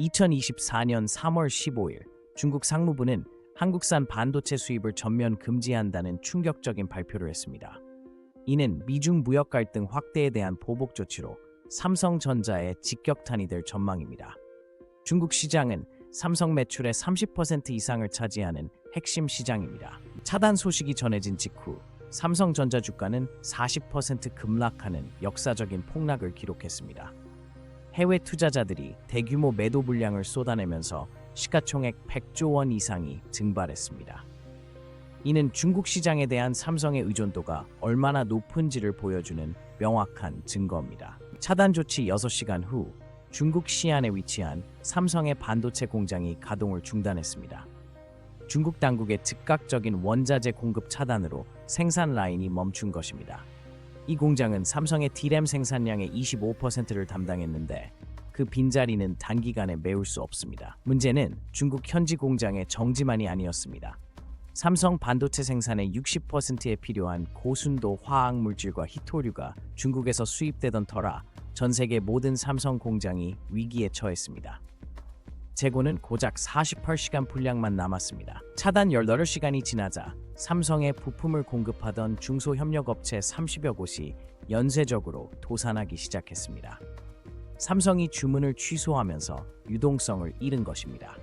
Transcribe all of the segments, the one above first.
2024년 3월 15일 중국 상무부는 한국산 반도체 수입을 전면 금지한다는 충격적인 발표를 했습니다. 이는 미중 무역 갈등 확대에 대한 보복 조치로 삼성전자의 직격탄이 될 전망입니다. 중국 시장은 삼성 매출의 30% 이상을 차지하는 핵심 시장입니다. 차단 소식이 전해진 직후 삼성전자 주가는 40% 급락하는 역사적인 폭락을 기록했습니다. 해외 투자자들이 대규모 매도 물량을 쏟아내면서 시가총액 100조 원 이상이 증발했습니다. 이는 중국 시장에 대한 삼성의 의존도가 얼마나 높은지를 보여주는 명확한 증거입니다. 차단 조치 6시간 후 중국 시안에 위치한 삼성의 반도체 공장이 가동을 중단했습니다. 중국 당국의 즉각적인 원자재 공급 차단으로 생산 라인이 멈춘 것입니다. 이 공장은 삼성의 D램 생산량의 25%를 담당했는데 그 빈자리는 단기간에 메울 수 없습니다. 문제는 중국 현지 공장의 정지만이 아니었습니다. 삼성 반도체 생산의 60%에 필요한 고순도 화학 물질과 히토류가 중국에서 수입되던 터라 전 세계 모든 삼성 공장이 위기에 처했습니다. 재고는 고작 48시간 분량만 남았습니다. 차단 18시간이 지나자 삼성에 부품을 공급하던 중소협력업체 30여 곳이 연쇄적으로 도산하기 시작했습니다. 삼성이 주문을 취소하면서 유동성을 잃은 것입니다.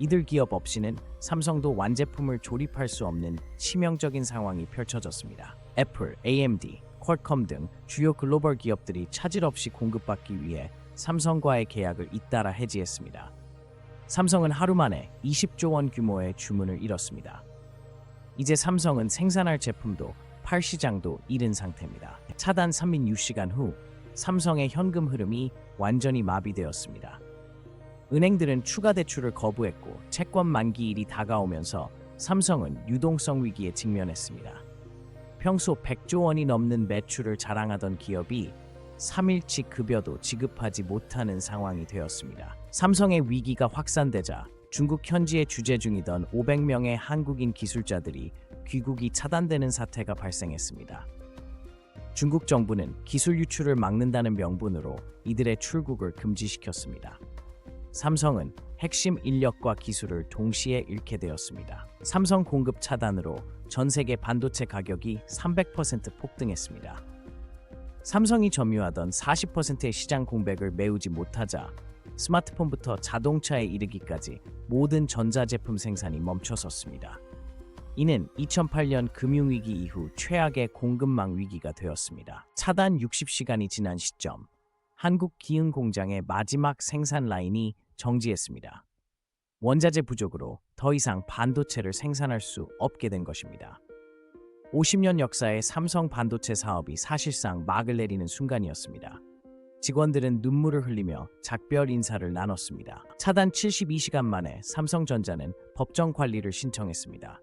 이들 기업 없이는 삼성도 완제품을 조립할 수 없는 치명적인 상황이 펼쳐졌습니다. 애플, AMD, 퀄컴 등 주요 글로벌 기업들이 차질 없이 공급받기 위해 삼성과의 계약을 잇따라 해지했습니다. 삼성은 하루 만에 20조 원 규모의 주문을 잃었습니다. 이제 삼성은 생산할 제품도 팔 시장도 잃은 상태입니다. 차단 3인 6시간 후 삼성의 현금 흐름이 완전히 마비되었습니다. 은행들은 추가 대출을 거부했고 채권 만기일이 다가오면서 삼성은 유동성 위기에 직면했습니다. 평소 100조 원이 넘는 매출을 자랑하던 기업이 3일치 급여도 지급하지 못하는 상황이 되었습니다. 삼성의 위기가 확산되자 중국 현지에 주재 중이던 500명의 한국인 기술자들이 귀국이 차단되는 사태가 발생했습니다. 중국 정부는 기술 유출을 막는다는 명분으로 이들의 출국을 금지시켰습니다. 삼성은 핵심 인력과 기술을 동시에 잃게 되었습니다. 삼성 공급 차단으로 전 세계 반도체 가격이 300% 폭등했습니다. 삼성이 점유하던 40%의 시장 공백을 메우지 못하자 스마트폰부터 자동차에 이르기까지 모든 전자제품 생산이 멈춰섰습니다. 이는 2008년 금융위기 이후 최악의 공급망 위기가 되었습니다. 차단 60시간이 지난 시점, 한국 기흥 공장의 마지막 생산 라인이 정지했습니다. 원자재 부족으로 더 이상 반도체를 생산할 수 없게 된 것입니다. 50년 역사의 삼성 반도체 사업이 사실상 막을 내리는 순간이었습니다. 직원들은 눈물을 흘리며 작별 인사를 나눴습니다. 차단 72시간 만에 삼성전자는 법정 관리를 신청했습니다.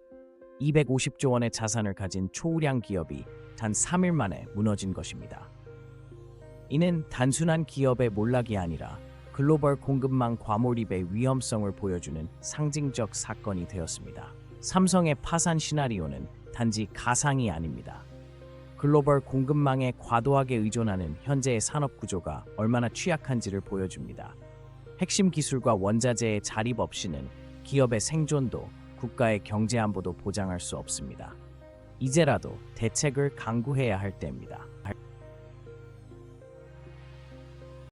250조 원의 자산을 가진 초우량 기업이 단 3일 만에 무너진 것입니다. 이는 단순한 기업의 몰락이 아니라 글로벌 공급망 과몰입의 위험성을 보여주는 상징적 사건이 되었습니다. 삼성의 파산 시나리오는 단지 가상이 아닙니다. 글로벌 공급망에 과도하게 의존하는 현재의 산업 구조가 얼마나 취약한지를 보여줍니다. 핵심 기술과 원자재의 자립 없이는 기업의 생존도 국가의 경제 안보도 보장할 수 없습니다. 이제라도 대책을 강구해야 할 때입니다.